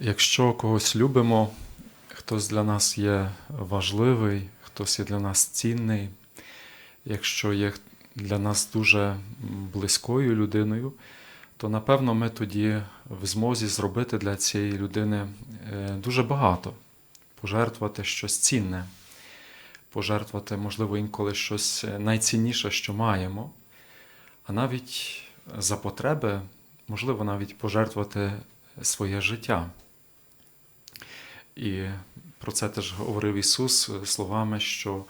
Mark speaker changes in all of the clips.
Speaker 1: Якщо когось любимо, хтось для нас є важливий, хтось є для нас цінний, якщо є для нас дуже близькою людиною, то напевно ми тоді в змозі зробити для цієї людини е, дуже багато, пожертвувати щось цінне, пожертвувати, можливо, інколи щось найцінніше, що маємо, а навіть за потреби, можливо, навіть пожертвувати своє життя. І про це теж говорив Ісус словами, що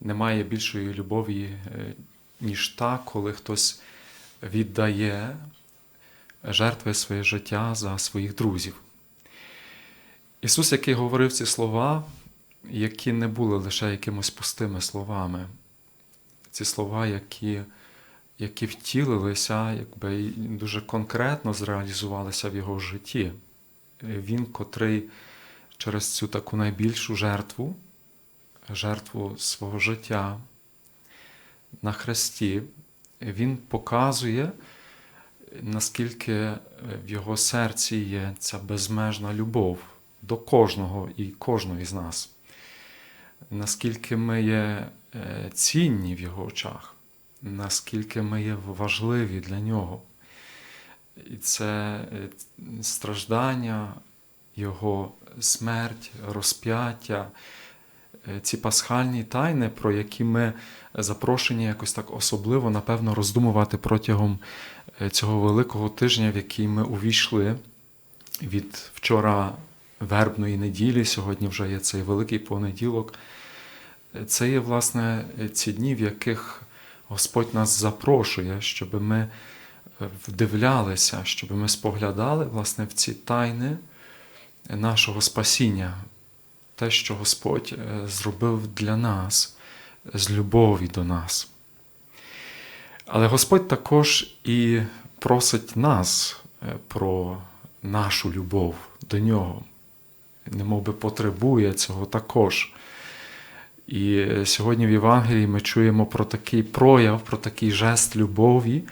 Speaker 1: немає більшої любові, е, ніж та, коли хтось віддає, жертвує своє життя за своїх друзів. Ісус, який говорив ці слова, які не були лише якимось пустими словами, ці слова, які які втілилися, якби дуже конкретно зреалізувалися в його житті. Він, котрий через цю таку найбільшу жертву, жертву свого життя на хресті, він показує, наскільки в його серці є ця безмежна любов до кожного і кожної з нас, наскільки ми є цінні в його очах, наскільки ми є важливі для нього. І це страждання, Його смерть, розп'яття, ці пасхальні тайни, про які ми запрошені якось так особливо, напевно, роздумувати протягом цього великого тижня, в який ми увійшли від вчора вербної неділі, сьогодні вже є цей великий понеділок. Це є, власне, ці дні, в яких Господь нас запрошує, щоб ми вдивлялися, щоб ми споглядали власне, в ці тайни нашого спасіння, те, що Господь зробив для нас з любові до нас. Але Господь також і просить нас про нашу любов до Нього, немов би потребує цього також. І сьогодні в Євангелії ми чуємо про такий прояв, про такий жест любові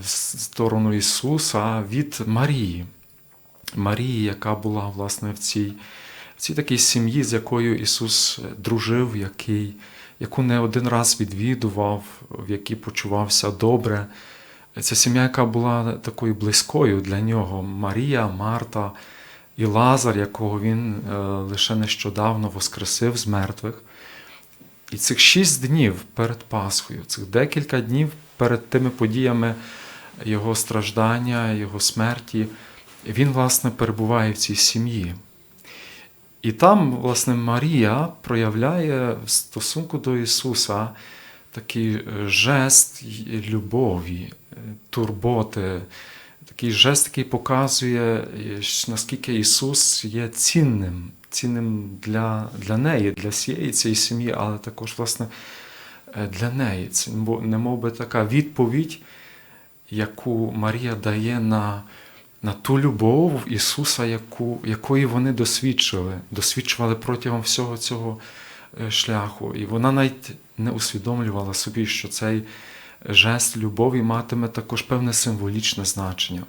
Speaker 1: в сторону Ісуса від Марії. Марії, яка була власне в цій в цій такій сім'ї, з якою Ісус дружив, який, яку не один раз відвідував, в якій почувався добре. Ця сім'я, яка була такою близькою для нього Марія, Марта і Лазар, якого він лише нещодавно воскресив з мертвих. І цих шість днів перед Пасхою, цих декілька днів перед тими подіями Його страждання, Його смерті, він, власне, перебуває в цій сім'ї. І там, власне, Марія проявляє в стосунку до Ісуса такий жест любові, турботи, такий жест, який показує, наскільки Ісус є цінним, цінним для для неї, для всієї цієї сім'ї, але також, власне, для неї. Це не мов би така відповідь, яку Марія дає на на ту любов Ісуса, яку, якої вони досвідчили, досвідчували протягом всього цього шляху. І вона навіть не усвідомлювала собі, що цей жест любові матиме також певне символічне значення.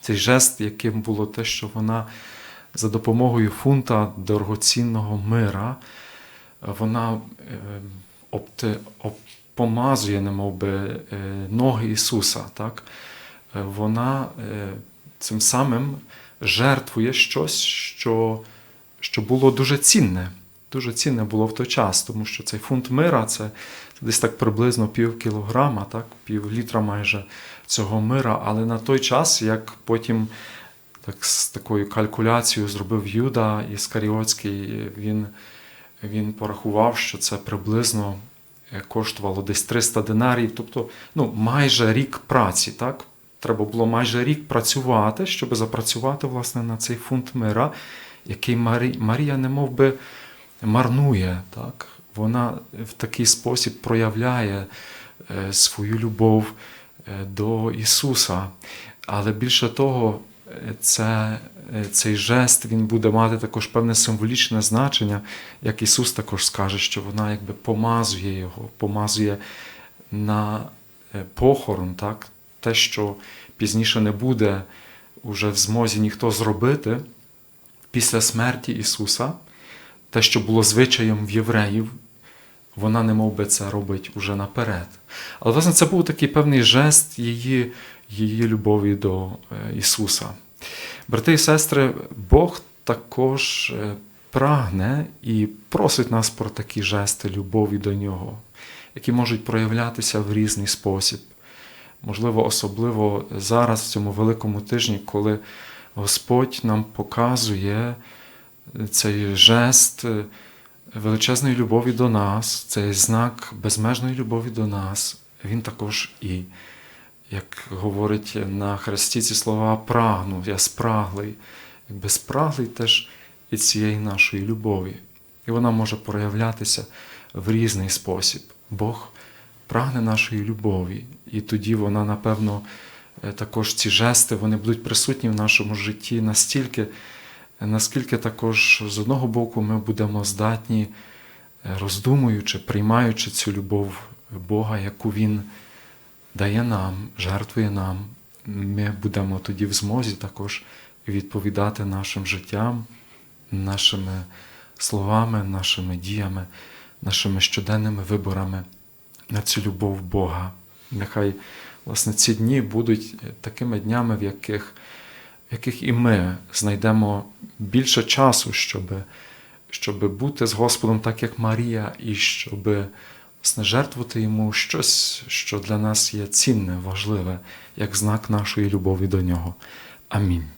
Speaker 1: Цей жест, яким було те, що вона за допомогою фунта дорогоцінного мира, вона обте, об, помазує, немов би, ноги Ісуса. Так? Вона цим самим жертвує щось, що що було дуже цінне. Дуже цінне було в той час, тому що цей фунт мира це десь так приблизно пів кілограма, так, пів літра майже цього мира. Але на той час, як потім так, з такою калькуляцією зробив Юда Іскаріотський, він він порахував, що це приблизно коштувало десь 300 динарів, тобто ну, майже рік праці. так, Треба було майже рік працювати, щоб запрацювати власне, на цей фунт мира, який Марія не мов би марнує. Так? Вона в такий спосіб проявляє свою любов до Ісуса. Але більше того, це, цей жест він буде мати також певне символічне значення, як Ісус також скаже, що вона якби помазує Його, помазує на похорон. так? Те, що пізніше не буде вже в змозі ніхто зробити після смерті Ісуса, те, що було звичаєм в євреїв, вона не мов би це робить уже наперед. Але власне це був такий певний жест її, її любові до е, Ісуса. Брати і сестри, Бог також е, прагне і просить нас про такі жести любові до Нього, які можуть проявлятися в різний спосіб. Можливо, особливо зараз, в цьому великому тижні, коли Господь нам показує цей жест величезної любові до нас, цей знак безмежної любові до нас, він також і, як говорить на хресті ці слова, прагну, я спраглий, якби спраглий теж і цієї нашої любові. І вона може проявлятися в різний спосіб. Бог прагне нашої любові, і тоді вона, напевно, е, також ці жести вони будуть присутні в нашому житті настільки, наскільки також з одного боку ми будемо здатні, е, роздумуючи, приймаючи цю любов Бога, яку Він дає нам, жертвує нам, ми будемо тоді в змозі також відповідати нашим життям, нашими словами, нашими діями, нашими щоденними виборами на цю любов Бога. Нехай власне ці дні будуть такими днями, в яких, в яких і ми знайдемо більше часу, щоб, щоб бути з Господом, так як Марія, і щоб власне, жертвувати йому щось, що для нас є цінне, важливе, як знак нашої любові до нього. Амінь.